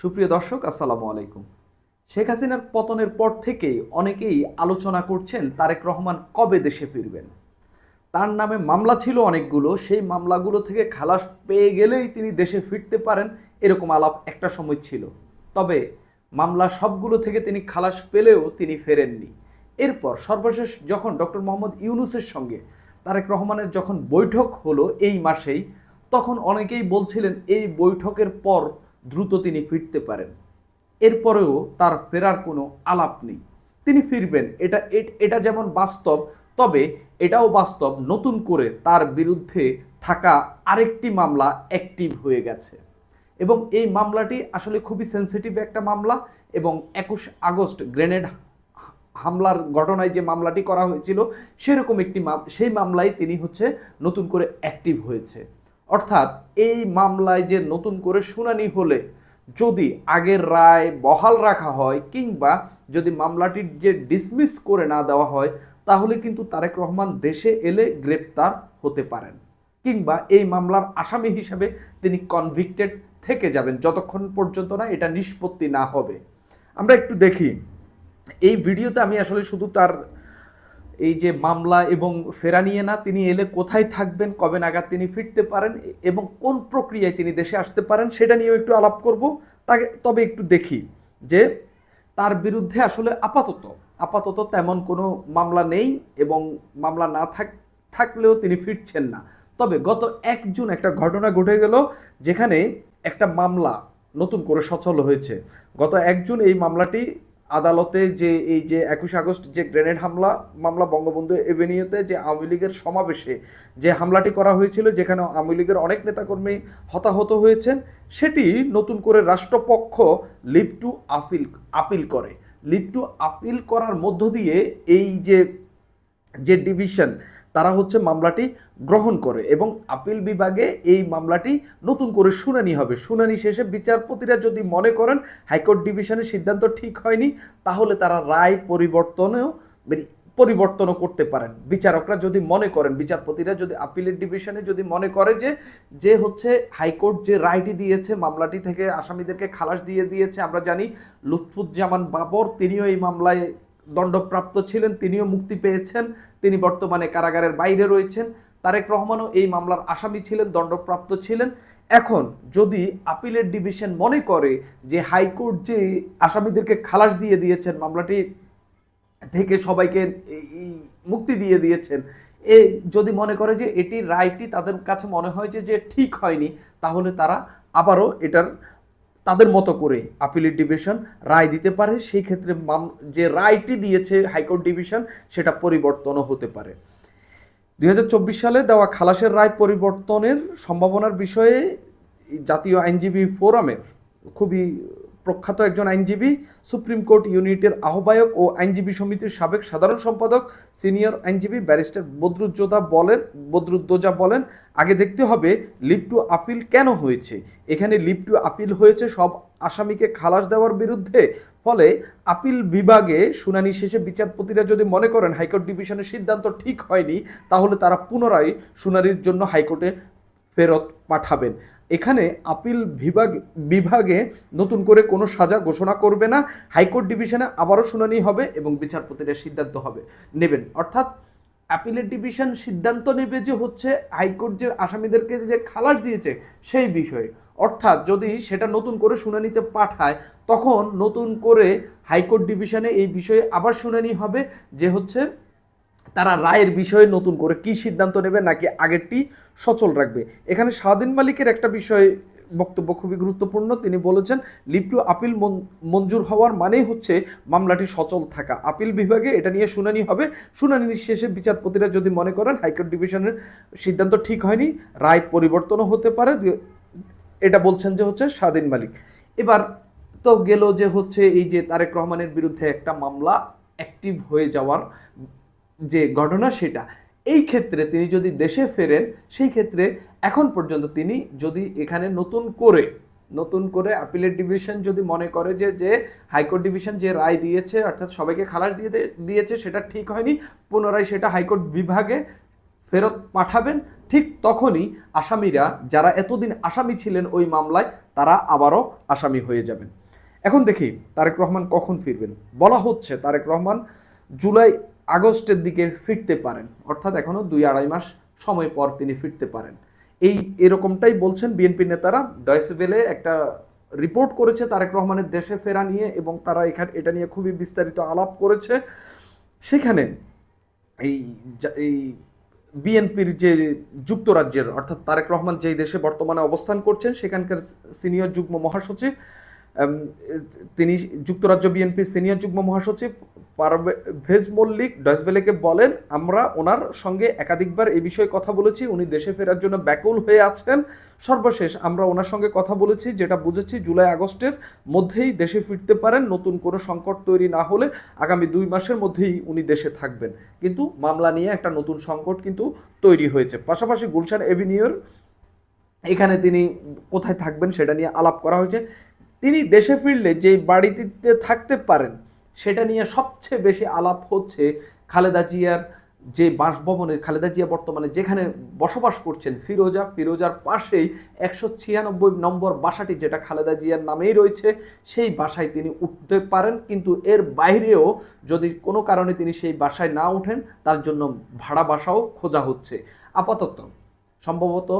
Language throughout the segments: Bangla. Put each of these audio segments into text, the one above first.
সুপ্রিয় দর্শক, আসসালামু আলাইকুম। শেখ হাসিনার পতনের পর থেকেই অনেকেই আলোচনা করছেন তারেক রহমান কবে দেশে ফিরবেন। তার নামে মামলা ছিল অনেকগুলো, সেই মামলাগুলো থেকে খালাস পেয়ে গেলেই তিনি দেশে ফিরতে পারেন এরকম আলাপ একটা সময় ছিল। তবে মামলা সবগুলো থেকে তিনি খালাস পেলেও তিনি ফেরেননি। এরপর সর্বশেষ যখন ডক্টর মোহাম্মদ ইউনুসের সঙ্গে তারেক রহমানের যখন বৈঠক হলো এই মাসেই, তখন অনেকেই বলছিলেন এই বৈঠকের পর দ্রুত তিনি ফিরতে পারেন। এরপরেও তার ফেরার কোনো আলাপ নেই। তিনি ফিরবেন। এটা এটা যেমন বাস্তব, তবে এটাও বাস্তব নতুন করে তার বিরুদ্ধে থাকা আরেকটি মামলা অ্যাক্টিভ হয়ে গেছে। এবং এই মামলাটি আসলে খুবই সেন্সিটিভ একটা মামলা এবং একুশ আগস্ট গ্রেনেড হামলার ঘটনায় যে মামলাটি করা হয়েছিল, সেরকম একটি সেই মামলায় তিনি হচ্ছে নতুন করে অ্যাক্টিভ হয়েছে। অর্থাৎ এই মামলায় যে নতুন করে শুনানি হলে যদি আগের রায় বহাল রাখা হয় কিংবা যদি মামলাটির যে ডিসমিস করে না দেওয়া হয়, তাহলে কিন্তু তারেক রহমান দেশে এলে গ্রেপ্তার হতে পারেন কিংবা এই মামলার আসামি হিসাবে তিনি কনভিক্টেড থেকে যাবেন, যতক্ষণ পর্যন্ত না এটা নিষ্পত্তি না হবে। আমরা একটু দেখি, এই ভিডিওতে আমি আসলে শুধু তার এই যে মামলা এবং ফেরা নিয়ে না, তিনি এলে কোথায় থাকবেন, কবে নাগাদ তিনি ফিরতে পারেন এবং কোন প্রক্রিয়ায় তিনি দেশে আসতে পারেন, সেটা নিয়েও একটু আলাপ করব। তাকে তবে একটু দেখি যে তার বিরুদ্ধে আসলে আপাতত আপাতত তেমন কোনো মামলা নেই এবং মামলা না থাক, থাকলেও তিনি ফিরছেন না। তবে গত এক জুন একটা ঘটনা ঘটে গেল যেখানে একটা মামলা নতুন করে সচল হয়েছে। গত এক জুন এই মামলাটি আদালতে যে এই যে একুশ আগস্ট যে গ্রেনেড হামলা, মামলা বঙ্গবন্ধু এভিনিউতে যে আওয়ামী লীগের সমাবেশে যে হামলাটি করা হয়েছিল, যেখানে আওয়ামী লীগের অনেক নেতাকর্মী হতাহত হয়েছেন, সেটি নতুন করে রাষ্ট্রপক্ষ লিভ টু আপিল আপিল করে। লিভ টু আপিল করার মধ্য দিয়ে এই যে যে ডিভিশন তারা হচ্ছে মামলাটি গ্রহণ করে এবং আপিল বিভাগে এই মামলাটি নতুন করে শুনানি হবে। শুনানি শেষে বিচারপতিরা যদি মনে করেন হাইকোর্ট ডিভিশনের সিদ্ধান্ত ঠিক হয়নি, তাহলে তারা রায় পরিবর্তনেও মানে পরিবর্তনও করতে পারেন। বিচারকরা যদি মনে করেন, বিচারপতিরা যদি আপিলের ডিভিশনে যদি মনে করে যে যে হচ্ছে হাইকোর্ট যে রায়টি দিয়েছে, মামলাটি থেকে আসামিদেরকে খালাস দিয়ে দিয়েছে, আমরা জানি লুৎফুজ্জামান বাবর, তিনিও এই মামলায় দণ্ডপ্রাপ্ত ছিলেন, তিনিও মুক্তি পেয়েছেন। তিনি বর্তমানে কারাগারের বাইরে রয়েছেন। তারেক রহমানও এই মামলার আসামি ছিলেন, দণ্ডপ্রাপ্ত ছিলেন। এখন যদি আপিলের ডিভিশন মনে করে যে হাইকোর্ট যে আসামিদেরকে খালাস দিয়ে দিয়েছেন, মামলাটি থেকে সবাইকে মুক্তি দিয়ে দিয়েছেন, এ যদি মনে করে যে এটি রায়টি তাদের কাছে মনে হয় যে ঠিক হয়নি, তাহলে তারা আবারও এটার তাদের মতো করে আপিলের ডিভিশন রায় দিতে পারে, সেই ক্ষেত্রে যে রায়টি দিয়েছে হাইকোর্ট ডিভিশন সেটা পরিবর্তনও হতে পারে। দু হাজার চব্বিশ সালে দেওয়া খালাসের রায় পরিবর্তনের সম্ভাবনার বিষয়ে জাতীয় আইনজীবী ফোরামের খুবই প্রখ্যাত একজন আইনজীবী, সুপ্রিম কোর্ট ইউনিটের আহ্বায়ক ও আইনজীবী সমিতির সাবেক সাধারণ সম্পাদক, সিনিয়র আইনজীবী ব্যারিস্টার বদরুজ্জোদা বলেন বদরুদ্দোজা বলেন, আগে দেখতে হবে লিভ টু আপিল কেন হয়েছে? এখানে লিভ টু আপিল হয়েছে সব আসামিকে খালাস দেওয়ার বিরুদ্ধে। ফলে আপিল বিভাগে শুনানি শেষে বিচারপতিরা যদি মনে করেন হাইকোর্ট ডিভিশনের সিদ্ধান্ত ঠিক হয়নি, তাহলে তারা পুনরায় শুনানির জন্য হাইকোর্টে ফেরত পাঠাবেন। এখানে আপিল বিভাগ, বিভাগে নতুন করে কোনো সাজা ঘোষণা করবে না। হাইকোর্ট ডিভিশনে আবারও শুনানি হবে এবং বিচারপতিরা সিদ্ধান্ত হবে, নেবেন। অর্থাৎ অ্যাপিলের ডিভিশন সিদ্ধান্ত নেবে যে হচ্ছে হাইকোর্ট যে আসামিদেরকে যে খালাস দিয়েছে সেই বিষয়ে। অর্থাৎ যদি সেটা নতুন করে শুনানিতে পাঠায়, তখন নতুন করে হাইকোর্ট ডিভিশনে এই বিষয়ে আবার শুনানি হবে যে হচ্ছে তারা রায়ের বিষয়ে নতুন করে কি সিদ্ধান্ত নেবে নাকি আগেরটি সচল রাখবে? এখানে স্বাধীন মালিকের একটা বিষয় বক্তব্য খুবই গুরুত্বপূর্ণ। তিনি বলেছেন লিভ টু আপিল মঞ্জুর হওয়ার মানেই হচ্ছে মামলাটি সচল থাকা। আপিল বিভাগে এটা নিয়ে শুনানি হবে। শুনানির শেষে বিচারপতিরা যদি মনে করেন হাইকোর্ট ডিভিশনের সিদ্ধান্ত ঠিক হয়নি, রায় পরিবর্তনও হতে পারে। এটা বলছেন যে হচ্ছে স্বাধীন মালিক। এবার তো গেল যে হচ্ছে এই যে তারেক রহমানের বিরুদ্ধে একটা মামলা অ্যাক্টিভ হয়ে যাওয়ার যে ঘটনা সেটা, এই ক্ষেত্রে তিনি যদি দেশে ফেরেন, সেই ক্ষেত্রে এখন পর্যন্ত তিনি যদি এখানে নতুন করে নতুন করে আপিলের ডিভিশন যদি মনে করে যে যে হাইকোর্ট ডিভিশন যে রায় দিয়েছে, অর্থাৎ সবাইকে খালাস দিয়ে দিয়েছে, সেটা ঠিক হয়নি, পুনরায় সেটা হাইকোর্ট বিভাগে ফেরত পাঠাবেন, ঠিক তখনই আসামিরা যারা এতদিন আসামি ছিলেন ওই মামলায়, তারা আবারও আসামি হয়ে যাবেন। এখন দেখি তারেক রহমান কখন ফিরবেন। বলা হচ্ছে তারেক রহমান জুলাই আগস্টের দিকে ফিরতে পারেন। অর্থাৎ এখনও দুই আড়াই মাস সময় পর তিনি ফিরতে পারেন। এই এরকমটাই বলছেন বিএনপি নেতারা। ডয়সেভেলে একটা রিপোর্ট করেছে তারেক রহমানের দেশে ফেরা নিয়ে এবং তারা এখানে এটা নিয়ে খুবই বিস্তারিত আলাপ করেছে। সেখানে এই এই বিএনপির যে যুক্তরাজ্যের অর্থাৎ তারেক রহমান যেই দেশে বর্তমানে অবস্থান করছেন, সেখানকার সিনিয়র যুগ্ম মহাসচিব তিনি যুক্তরাজ্য বিএনপির সিনিয়র যুগ্ম মহাসচিব পারভেজ মল্লিক ডয়সবেলেকে বলেন, আমরা ওনার সঙ্গে একাধিকবার এই বিষয়ে কথা বলেছি, উনি দেশে ফেরার জন্য ব্যাকুল হয়ে আছেন। সর্বশেষ আমরা ওনার সঙ্গে কথা বলেছি, যেটা বুঝেছি জুলাই আগস্টের মধ্যেই দেশে ফিরতে পারেন, নতুন কোনো সংকট তৈরি না হলে আগামী দুই মাসের মধ্যেই উনি দেশে থাকবেন। কিন্তু মামলা নিয়ে একটা নতুন সংকট কিন্তু তৈরি হয়েছে। পাশাপাশি গুলশান এভিনিউর, এখানে তিনি কোথায় থাকবেন সেটা নিয়ে আলাপ করা হয়েছে। তিনি দেশে ফিরলে যে বাড়িতে থাকতে পারেন সেটা নিয়ে সবচেয়ে বেশি আলাপ হচ্ছে খালেদা জিয়ার যে বাসভবনে খালেদা জিয়া বর্তমানে যেখানে বসবাস করছেন, ফিরোজা, ফিরোজার পাশেই একশো ছিয়ানব্বই নম্বর বাসাটি যেটা খালেদা জিয়ার নামেই রয়েছে, সেই বাসায় তিনি উঠতে পারেন, কিন্তু এর বাইরেও যদি কোনো কারণে তিনি সেই বাসায় না উঠেন তার জন্য ভাড়া বাসাও খোঁজা হচ্ছে। আপাতত সম্ভবত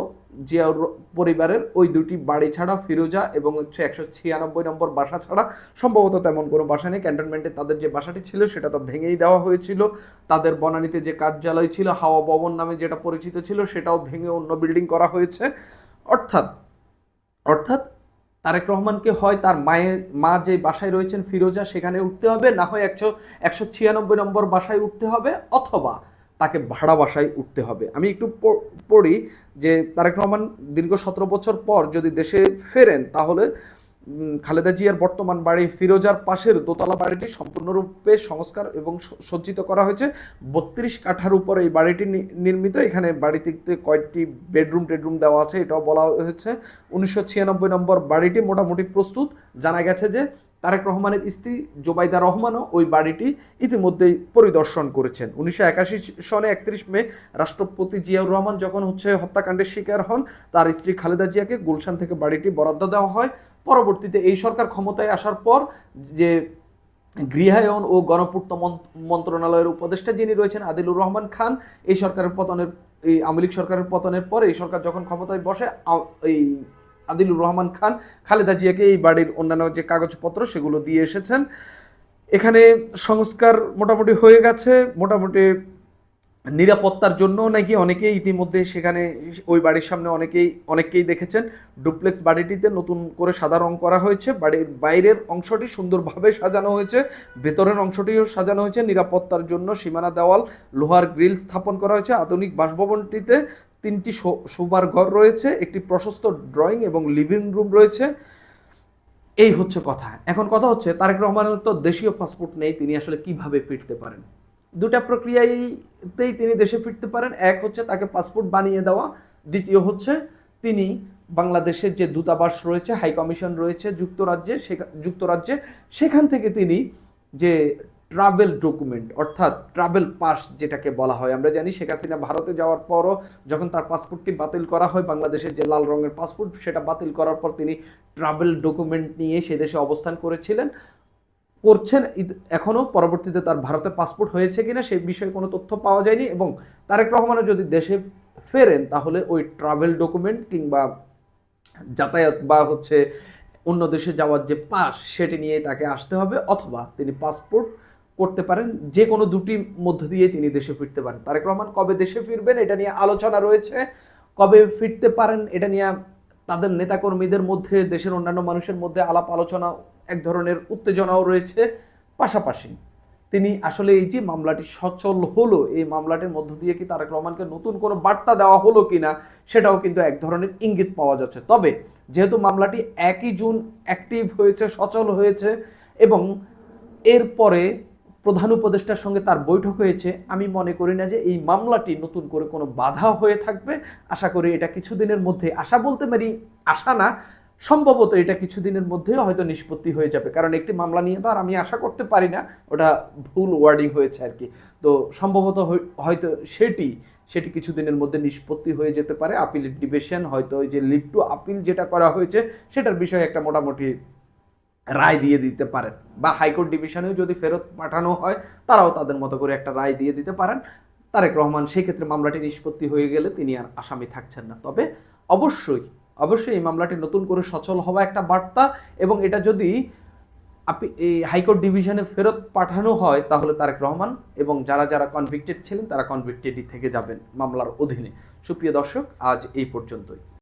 জিয়াউর পরিবারের ওই দুটি বাড়ি ছাড়া ফিরোজা এবং হচ্ছে একশো ছিয়ানব্বই নম্বর বাসা ছাড়া সম্ভবত তেমন কোনো বাসা নেই। ক্যান্টনমেন্টে তাদের যে বাসাটি ছিল সেটা তো ভেঙেই দেওয়া হয়েছিল। তাদের বনানীতে যে কার্যালয় ছিল, হাওয়া ভবন নামে যেটা পরিচিত ছিল, সেটাও ভেঙে অন্য বিল্ডিং করা হয়েছে। অর্থাৎ অর্থাৎ তারেক রহমানকে হয় তার মায়ের, মা যে বাসায় রয়েছেন ফিরোজা, সেখানে উঠতে হবে। না হয় একশো একশো ছিয়ানব্বই নম্বর বাসায় উঠতে হবে, অথবা তাকে ভাড়া বাসায় উঠতে হবে। আমি একটু পড়ি যে তারেক রহমান দীর্ঘ সতেরো বছর পর যদি দেশে ফেরেন, তাহলে খালেদা জিয়ার বর্তমান বাড়ি ফিরোজার পাশের দোতলা বাড়িটি সম্পূর্ণরূপে সংস্কার এবং সজ্জিত করা হয়েছে। বত্রিশ কাঠার উপর এই বাড়িটি নির্মিত। এখানে বাড়িতে কয়েকটি বেডরুম, টেডরুম দেওয়া আছে, এটাও বলা হয়েছে। উনিশশো ছিয়ানব্বই নম্বর বাড়িটি মোটামুটি প্রস্তুত। জানা গেছে যে তারেক রহমানের স্ত্রী জোবাইদা রহমানও ওই বাড়িটি ইতিমধ্যেই পরিদর্শন করেছেন। উনিশশো একাশি সনে একত্রিশ মে রাষ্ট্রপতি জিয়াউর রহমান যখন হচ্ছে হত্যাকাণ্ডের শিকার হন, তার স্ত্রী খালেদা জিয়াকে গুলশান থেকে বাড়িটি বরাদ্দ দেওয়া হয়। পরবর্তীতে এই সরকার ক্ষমতায় আসার পর যে গৃহায়ন ও গণপূর্ত মন্ত্রণালয়ের উপদেষ্টা যিনি রয়েছেন আদিলুর রহমান খান, এই সরকারের পতনের, এই আওয়ামী লীগ সরকারের পতনের পর এই সরকার যখন ক্ষমতায় বসে এই আদিলুর রহমান খান, খালেদা জিয়াকে এই বাড়ির অন্যান্য যে কাগজপত্র সেগুলো দিয়ে এসেছেন। এখানে সংস্কার মোটামুটি হয়ে গেছে, মোটামুটি নিরাপত্তার জন্য নাকি অনেকেই ইতিমধ্যে সেখানে ওই বাড়ির সামনে অনেকেই, অনেককেই দেখেছেন। ডুপ্লেক্স বাড়িটিতে নতুন করে সাদা রং করা হয়েছে, বাড়ির বাইরের অংশটি সুন্দরভাবে সাজানো হয়েছে, ভেতরের অংশটিও সাজানো হয়েছে, নিরাপত্তার জন্য সীমানা দেওয়াল, লোহার গ্রিল স্থাপন করা হয়েছে, আধুনিক বাসভবনটিতে তিনটি শোবার ঘর রয়েছে, একটি প্রশস্ত ড্রয়িং এবং লিভিং রুম রয়েছে। এই হচ্ছে কথা। এখন কথা হচ্ছে, তারেক রহমানের তো দেশীয় পাসপোর্ট নেই, তিনি আসলে কীভাবে ফিরতে পারেন? দুটা প্রক্রিয়াতেই তিনি দেশে ফিরতে পারেন। এক হচ্ছে তাকে পাসপোর্ট বানিয়ে দেওয়া, দ্বিতীয় হচ্ছে তিনি বাংলাদেশের যে দূতাবাস রয়েছে, হাই কমিশন রয়েছে যুক্তরাজ্যে যুক্তরাজ্যে, সেখান থেকে তিনি যে ট্রাভেল ডকুমেন্ট, অর্থাৎ ট্রাভেল পাস যেটাকে বলা হয়। আমরা জানি শেখ হাসিনা ভারতে যাওয়ার পরও যখন তার পাসপোর্টটি বাতিল করা হয়, বাংলাদেশের যে লাল রঙের পাসপোর্ট, সেটা বাতিল করার পর তিনি ট্রাভেল ডকুমেন্ট নিয়ে সে দেশে অবস্থান করেছিলেন। করছেন এখনও পরবর্তীতে তার ভারতে পাসপোর্ট হয়েছে কিনা সেই বিষয়ে কোনো তথ্য পাওয়া যায়নি এবং তারেক রহমানও যদি দেশে ফেরেন, তাহলে ওই ট্রাভেল ডকুমেন্ট কিংবা যাতায়াত বা হচ্ছে অন্য দেশে যাওয়ার যে পাস, সেটি নিয়ে তাকে আসতে হবে অথবা তিনি পাসপোর্ট করতে পারেন, যে কোনো দুটির মধ্য দিয়ে তিনি দেশে ফিরতে পারেন। তারেক রহমান কবে দেশে ফিরবেন, এটা নিয়ে আলোচনা রয়েছে। কবে ফিরতে পারেন, এটা নিয়ে তাদের নেতাকর্মীদের মধ্যে, দেশের অন্যান্য মানুষের মধ্যে আলাপ আলোচনা, এক ধরনের উত্তেজনাও রয়েছে। পাশাপাশি তিনি আসলে এই যে মামলাটি সচল হলো, এই মামলাটির মধ্য দিয়ে কি তারেক রহমানকে নতুন কোনো বার্তা দেওয়া হলো কিনা, সেটাও কিন্তু এক ধরনের ইঙ্গিত পাওয়া যাচ্ছে। তবে যেহেতু মামলাটি একই জুন অ্যাক্টিভ হয়েছে, সচল হয়েছে এবং এরপরে প্রধান উপদেষ্টার সঙ্গে তার বৈঠক হয়েছে। আমি মনে করি না যে এই মামলাটি নতুন করে কোনো বাধা হয়ে থাকবে। আশা করি এটা কিছুদিনের মধ্যে আশা বলতে পারি আশা না, সম্ভবত এটা কিছুদিনের মধ্যে হয়তো নিষ্পত্তি হয়ে যাবে। কারণ একটি মামলা নিয়ে তো আর আমি আশা করতে পারি না, ওটা ভুল ওয়ার্ডিং হয়েছে আর কি। তো সম্ভবত হয়তো সেটি সেটি কিছুদিনের মধ্যে নিষ্পত্তি হয়ে যেতে পারে। আপিলের ডিভিশন হয়তো ওই যে লিভ টু আপিল যেটা করা হয়েছে, সেটার বিষয়ে একটা মোটামুটি রায় দিয়ে দিতে পারেন। বা হাইকোর্ট ডিভিশনেও যদি ফেরত পাঠানো হয়, তারাও তাদের মতো করে একটা রায় দিয়ে দিতে পারেন। তারেক রহমান সেই ক্ষেত্রে মামলাটি নিষ্পত্তি হয়ে গেলে তিনি আর আসামি থাকছেন না। তবে অবশ্যই অবশ্যই এই মামলাটি নতুন করে সচল হওয়া একটা বার্তা এবং এটা যদি আপনি এই হাইকোর্ট ডিভিশনে ফেরত পাঠানো হয়, তাহলে তারেক রহমান এবং যারা যারা কনভিক্টেড ছিলেন, তারা কনভিক্টেডই থেকে যাবেন মামলার অধীনে। সুপ্রিয় দর্শক, আজ এই পর্যন্তই।